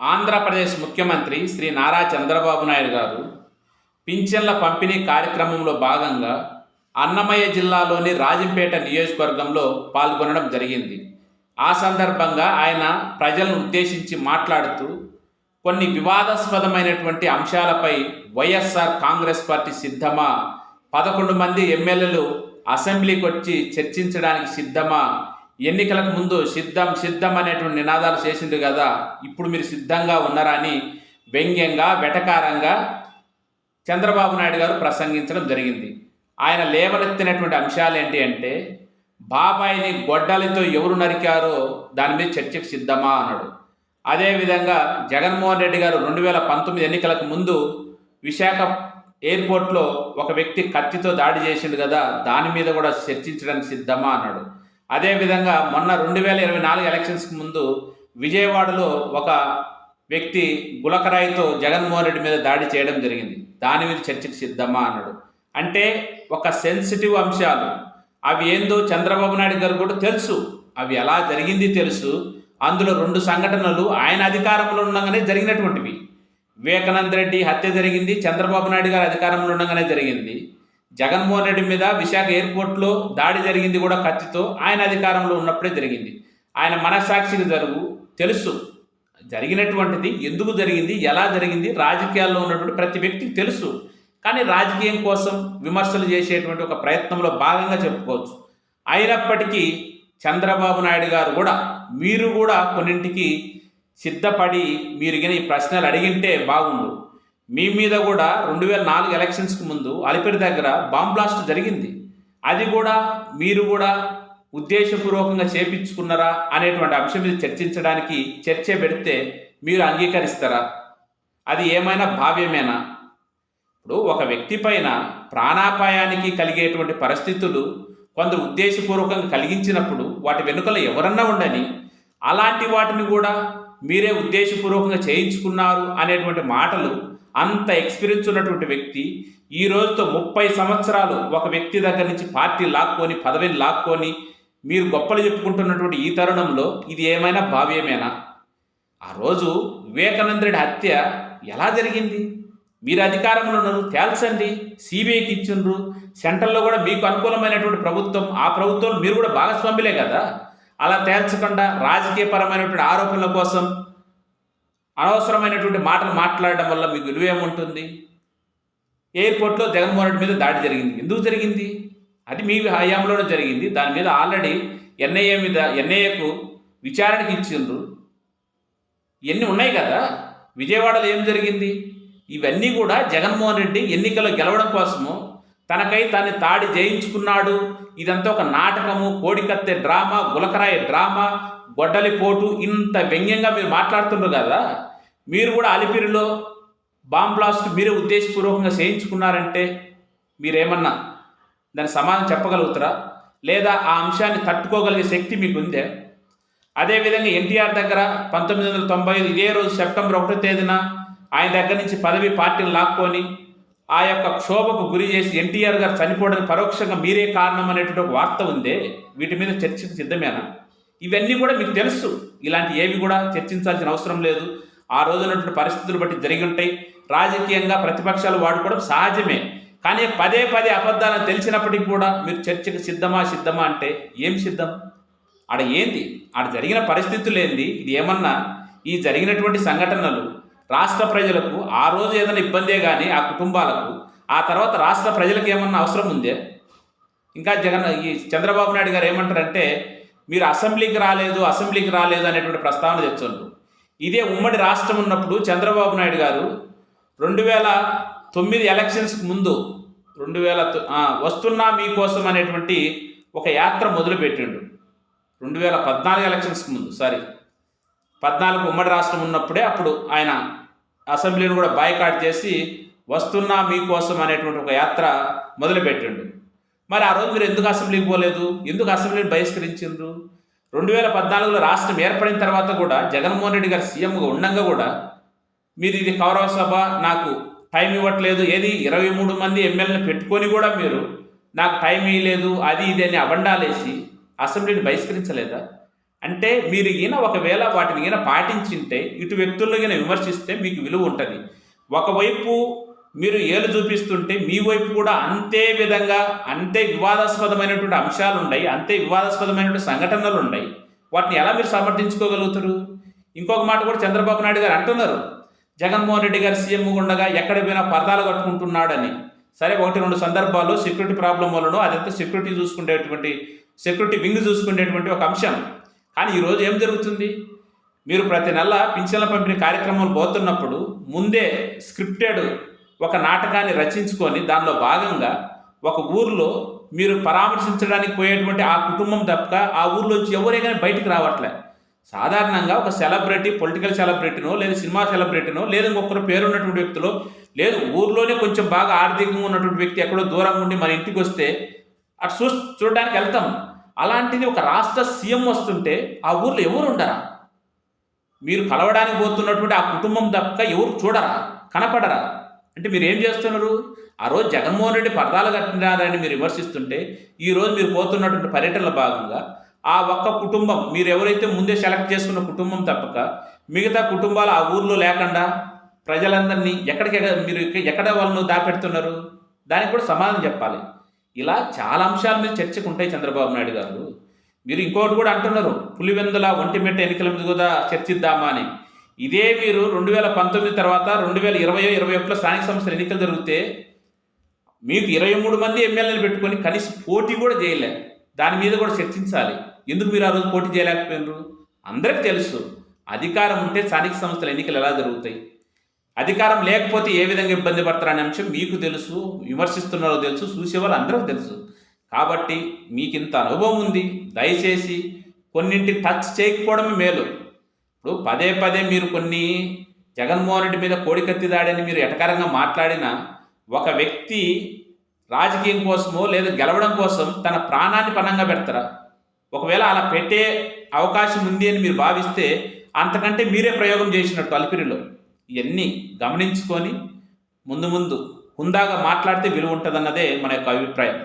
ఆంధ్రప్రదేశ్ ముఖ్యమంత్రి శ్రీ నారా చంద్రబాబు నాయుడు గారు పింఛన్ల పంపిణీ కార్యక్రమంలో భాగంగా అన్నమయ్య జిల్లాలోని రాజంపేట నియోజకవర్గంలో పాల్గొనడం జరిగింది. ఆ సందర్భంగా ఆయన ప్రజలను ఉద్దేశించి మాట్లాడుతూ కొన్ని వివాదాస్పదమైనటువంటి అంశాలపై వైఎస్ఆర్ కాంగ్రెస్ పార్టీ సిద్ధమా? పదకొండు మంది ఎమ్మెల్యేలు అసెంబ్లీకి వచ్చి చర్చించడానికి సిద్ధమా? ఎన్నికలకు ముందు సిద్ధం సిద్ధం అనేటువంటి నినాదాలు చేసిండు కదా ఇప్పుడు మీరు సిద్ధంగా ఉన్నారా అని వ్యంగ్యంగా వెటకారంగా చంద్రబాబు నాయుడు గారు ప్రసంగించడం జరిగింది. ఆయన లేవనెత్తినటువంటి అంశాలు ఏంటి అంటే బాబాయిని గొడ్డలితో ఎవరు నరికారో దాని మీద చర్చకు సిద్ధమా అన్నాడు. అదేవిధంగా జగన్మోహన్ రెడ్డి గారు రెండు వేల పంతొమ్మిది ఎన్నికలకు ముందు విశాఖ ఎయిర్పోర్ట్లో ఒక వ్యక్తి కత్తితో దాడి చేసిండు కదా దాని మీద కూడా చర్చించడానికి సిద్ధమా అన్నాడు. అదేవిధంగా మొన్న రెండు వేల ఇరవై నాలుగు ఎలక్షన్స్కి ముందు విజయవాడలో ఒక వ్యక్తి గులకరాయితో జగన్మోహన్ రెడ్డి మీద దాడి చేయడం జరిగింది. దాని మీద చర్చకు సిద్ధమా అన్నాడు. అంటే ఒక సెన్సిటివ్ అంశాలు. అవి ఏందో చంద్రబాబు నాయుడు గారు కూడా తెలుసు. అవి ఎలా జరిగింది తెలుసు. అందులో రెండు సంఘటనలు ఆయన అధికారంలో ఉండగానే జరిగినటువంటివి. వివేకానంద రెడ్డి హత్య జరిగింది. చంద్రబాబు నాయుడు గారు అధికారంలో ఉండగానే జరిగింది. జగన్మోహన్ రెడ్డి మీద విశాఖ ఎయిర్పోర్ట్లో దాడి జరిగింది కూడా కత్తితో ఆయన అధికారంలో ఉన్నప్పుడే జరిగింది. ఆయన మనస్సాక్షికి జరుగు తెలుసు. జరిగినటువంటిది ఎందుకు జరిగింది ఎలా జరిగింది రాజకీయాల్లో ఉన్నటువంటి ప్రతి వ్యక్తికి తెలుసు. కానీ రాజకీయం కోసం విమర్శలు చేసేటువంటి ఒక ప్రయత్నంలో భాగంగా చెప్పుకోవచ్చు. అయినప్పటికీ చంద్రబాబు నాయుడు గారు కూడా మీరు కూడా కొన్నింటికి సిద్ధపడి మీరు కానీ ఈ ప్రశ్నలు అడిగింటే బాగుండు. మీ మీద కూడా రెండు వేల నాలుగు ఎలక్షన్స్కి ముందు అలిపిరి దగ్గర బాంబ్ బ్లాస్ట్ జరిగింది. అది కూడా మీరు కూడా ఉద్దేశపూర్వకంగా చేపించుకున్నారా అనేటువంటి అంశం మీద చర్చించడానికి చర్చ పెడితే మీరు అంగీకరిస్తారా? అది ఏమైనా భావ్యమేనా? ఇప్పుడు ఒక వ్యక్తి పైన ప్రాణాపాయానికి కలిగేటువంటి పరిస్థితులు కొందరు ఉద్దేశపూర్వకంగా కలిగించినప్పుడు వాటి వెనుకలో ఎవరన్నా ఉండని అలాంటి వాటిని కూడా మీరే ఉద్దేశపూర్వకంగా చేయించుకున్నారు అనేటువంటి మాటలు అంత ఎక్స్పీరియన్స్ ఉన్నటువంటి వ్యక్తి ఈ రోజుతో ముప్పై సంవత్సరాలు ఒక వ్యక్తి దగ్గర నుంచి పార్టీ లాక్కొని పదవిని లాక్కొని మీరు గొప్పలు చెప్పుకుంటున్నటువంటి ఈ తరుణంలో ఇది ఏమైనా భావ్యమేనా? ఆ రోజు వివేకానందుడి హత్య ఎలా జరిగింది? మీరు అధికారంలో ఉన్నారు తేల్చండి సిబిఐకి ఇచ్చిండ్రు సెంట్రల్లో కూడా మీకు అనుకూలమైనటువంటి ప్రభుత్వం ఆ ప్రభుత్వం మీరు కూడా భాగస్వాములే కదా? అలా తేల్చకుండా రాజకీయపరమైనటువంటి ఆరోపణల కోసం అనవసరమైనటువంటి మాటలు మాట్లాడడం వల్ల మీకు విలువ ఏముంటుంది ఎయిర్పోర్ట్లో జగన్మోహన్ రెడ్డి మీద దాడి జరిగింది. ఎందుకు జరిగింది? అది మీ హయాంలోనే జరిగింది. దాని మీద ఆల్రెడీ ఎన్ఐఏ మీద ఎన్ఐఏకు విచారణకి ఇచ్చిండ్రు. ఇవన్నీ ఉన్నాయి కదా? విజయవాడలో ఏం జరిగింది? ఇవన్నీ కూడా జగన్మోహన్ రెడ్డి ఎన్నికల్లో గెలవడం కోసము తనకై తాను తాడి జయించుకున్నాడు. ఇదంతా ఒక నాటకము కోడికత్తె డ్రామా గులకరాయ డ్రామా గొడ్డలి పోటు ఇంత వ్యంగ్యంగా మీరు మాట్లాడుతుండ్రు కదా? మీరు కూడా అలిపిరిలో బాంబ్ బ్లాస్ట్ మీరే ఉద్దేశపూర్వకంగా చేయించుకున్నారంటే మీరేమన్నా దాని సమాధానం చెప్పగలుగుతారా? లేదా ఆ అంశాన్ని తట్టుకోగలిగే శక్తి మీకు ఉందే అదేవిధంగా ఎన్టీఆర్ దగ్గర పంతొమ్మిది వందల తొంభై ఐదు ఇదే రోజు సెప్టెంబర్ ఒకటో తేదీన ఆయన దగ్గర నుంచి పదవి పార్టీని లాక్కొని ఆ యొక్క క్షోభకు గురి చేసి ఎన్టీఆర్ గారు చనిపోవడానికి పరోక్షంగా మీరే కారణం అనేటువంటి ఒక వార్త ఉందే? వీటి మీద చర్చకు సిద్ధమేనా? ఇవన్నీ కూడా మీకు తెలుసు. ఇలాంటి ఏవి కూడా చర్చించాల్సిన అవసరం లేదు. ఆ రోజునటువంటి పరిస్థితులు బట్టి జరిగి ఉంటాయి. రాజకీయంగా ప్రతిపక్షాలు వాడుకోవడం సహజమే. కానీ పదే పదే అబద్ధాలను తెలిసినప్పటికీ కూడా మీరు చర్చకు సిద్ధమా సిద్ధమా అంటే ఏం సిద్ధం? ఆడ ఏంది? ఆడ జరిగిన పరిస్థితులు ఏంది? ఇది ఏమన్నా? ఈ జరిగినటువంటి సంఘటనలు రాష్ట్ర ప్రజలకు ఆ రోజు ఏదైనా ఇబ్బందే కానీ ఆ కుటుంబాలకు ఆ తర్వాత రాష్ట్ర ప్రజలకు ఏమన్నా అవసరం ఉందే? ఇంకా జగన్ ఈ చంద్రబాబు నాయుడు గారు ఏమంటారంటే మీరు అసెంబ్లీకి రాలేదు అసెంబ్లీకి రాలేదు అనేటువంటి ప్రస్తావన తెచ్చుండ్రు ఇదే ఉమ్మడి రాష్ట్రం ఉన్నప్పుడు చంద్రబాబు నాయుడు గారు రెండు వేల తొమ్మిది ఎలక్షన్స్కి ముందు రెండు వేల తొ- వస్తున్నా మీకోసం అనేటువంటి ఒక యాత్ర మొదలుపెట్టిండు. రెండు వేల పద్నాలుగు ఎలక్షన్స్కి ముందు సారీ పద్నాలుగు ఉమ్మడి రాష్ట్రం ఉన్నప్పుడే అప్పుడు ఆయన అసెంబ్లీని కూడా బాయ్కాట్ చేసి వస్తున్నా మీకోసం అనేటువంటి ఒక యాత్ర మొదలుపెట్టిండు. మరి ఆ రోజు మీరు ఎందుకు అసెంబ్లీకి పోలేదు? ఎందుకు అసెంబ్లీని బహిష్కరించిండ్రు? రెండు వేల పద్నాలుగులో రాష్ట్రం ఏర్పడిన తర్వాత కూడా జగన్మోహన్ రెడ్డి గారు సీఎంగా ఉండగా కూడా మీరు ఇది కౌరవ సభ నాకు టైం ఇవ్వట్లేదు ఏది? ఇరవై మూడు మంది ఎమ్మెల్యేని పెట్టుకొని కూడా మీరు నాకు టైం ఇవ్వలేదు అది ఇది అని అబండాలేసి అసెంబ్లీని బహిష్కరించలేదా? అంటే మీరు ఈయన ఒకవేళ వాటిని ఈయన పాటించింటే ఇటు వ్యక్తుల్లో ఈయన విమర్శిస్తే మీకు విలువ ఉంటుంది. ఒకవైపు మీరు ఏలు చూపిస్తుంటే మీ వైపు కూడా అంతే విధంగా అంతే వివాదాస్పదమైనటువంటి అంశాలు ఉన్నాయి అంతే వివాదాస్పదమైనటువంటి సంఘటనలు ఉన్నాయి వాటిని ఎలా మీరు సమర్థించుకోగలుగుతారు? ఇంకొక మాట కూడా చంద్రబాబు నాయుడు గారు అంటున్నారు. జగన్మోహన్ రెడ్డి గారు సీఎం ఉండగా ఎక్కడ పోయినా పరదాలు కట్టుకుంటున్నాడని. సరే ఒకటి రెండు సందర్భాల్లో సెక్యూరిటీ ప్రాబ్లం వలన అదంతా సెక్యూరిటీ చూసుకునేటువంటి సెక్యూరిటీ వింగ్ చూసుకునేటువంటి ఒక అంశం. కానీ ఈరోజు ఏం జరుగుతుంది? మీరు ప్రతి నెల పింఛన్ల పంపిణీ కార్యక్రమాలు పోతున్నప్పుడు ముందే స్క్రిప్టెడ్ ఒక నాటకాన్ని రచించుకొని దానిలో భాగంగా ఒక ఊర్లో మీరు పరామర్శించడానికి పోయేటువంటి ఆ కుటుంబం తప్ప ఆ ఊర్లోంచి ఎవరే కానీ బయటికి రావట్లే. సాధారణంగా ఒక సెలబ్రిటీ పొలిటికల్ సెలబ్రిటీనో లేదా సినిమా సెలబ్రిటీనో లేదా ఇంకొకరు పేరున్నటువంటి వ్యక్తులు లేదు ఊర్లోనే కొంచెం బాగా ఆర్థికంగా ఉన్నటువంటి వ్యక్తి ఎక్కడో దూరంగా ఉండి మన ఇంటికి వస్తే అటు చూ చూడడానికి వెళ్తాం. అలాంటిది ఒక రాష్ట్ర సీఎం వస్తుంటే ఆ ఊర్లో ఎవరు ఉండరా? మీరు కలవడానికి పోతున్నటువంటి ఆ కుటుంబం తప్ప ఎవరు చూడరా? కనపడరా? అంటే మీరు ఏం చేస్తున్నారు? ఆ రోజు జగన్మోహన్ రెడ్డి పరదాలు కట్టినారని మీరు విమర్శిస్తుంటే ఈ రోజు మీరు పోతున్నటువంటి పర్యటనలో భాగంగా ఆ ఒక్క కుటుంబం మీరు ఎవరైతే ముందే సెలెక్ట్ చేసుకున్న కుటుంబం తప్పక మిగతా కుటుంబాలు ఆ ఊర్లో లేకుండా ప్రజలందరినీ ఎక్కడికి మీరు ఎక్కడ వాళ్ళను దాపెడుతున్నారు? దానికి కూడా సమాధానం చెప్పాలి. ఇలా చాలా అంశాల మీద చర్చకు ఉంటాయి చంద్రబాబు నాయుడు గారు. మీరు ఇంకోటి కూడా అంటున్నారు పులివెందుల ఒంటిమిట్ట ఎన్నికల మీద కూడా చర్చిద్దామా అని. ఇదే మీరు రెండు వేల పంతొమ్మిది తర్వాత రెండు వేల ఇరవై ఇరవై ఒకటిలో స్థానిక సంస్థల ఎన్నికలు జరిగితే మీకు ఇరవై మూడు మంది ఎమ్మెల్యేలు పెట్టుకొని కనీసం పోటీ కూడా చేయలే. దాని మీద కూడా చర్చించాలి. ఎందుకు మీరు ఆ రోజు పోటీ చేయలేకపోయినారు? అందరికీ తెలుసు. అధికారం ఉంటే స్థానిక సంస్థల ఎన్నికలు ఎలా జరుగుతాయి? అధికారం లేకపోతే ఏ విధంగా ఇబ్బంది పడతారనే అంశం మీకు తెలుసు విమర్శిస్తున్నారో తెలుసు చూసేవాళ్ళు అందరూ తెలుసు. కాబట్టి మీకు ఇంత అనుభవం ఉంది. దయచేసి కొన్నింటి టచ్ చేయకపోవడమే మేలు. ఇప్పుడు పదే పదే మీరు కొన్ని జగన్మోహన్ రెడ్డి మీద కోడికత్తి దాడని మీరు ఎటకారంగా మాట్లాడిన ఒక వ్యక్తి రాజకీయం కోసమో లేదా గెలవడం కోసం తన ప్రాణాన్ని పణంగా పెడతారా? ఒకవేళ అలా పెట్టే అవకాశం ఉంది అని మీరు భావిస్తే అంతకంటే మీరే ప్రయోగం చేసినట్టు అలిపిరిలో. ఇవన్నీ గమనించుకొని ముందు ముందు హుందాగా మాట్లాడితే విలువ ఉంటుందన్నదే మన యొక్క అభిప్రాయం.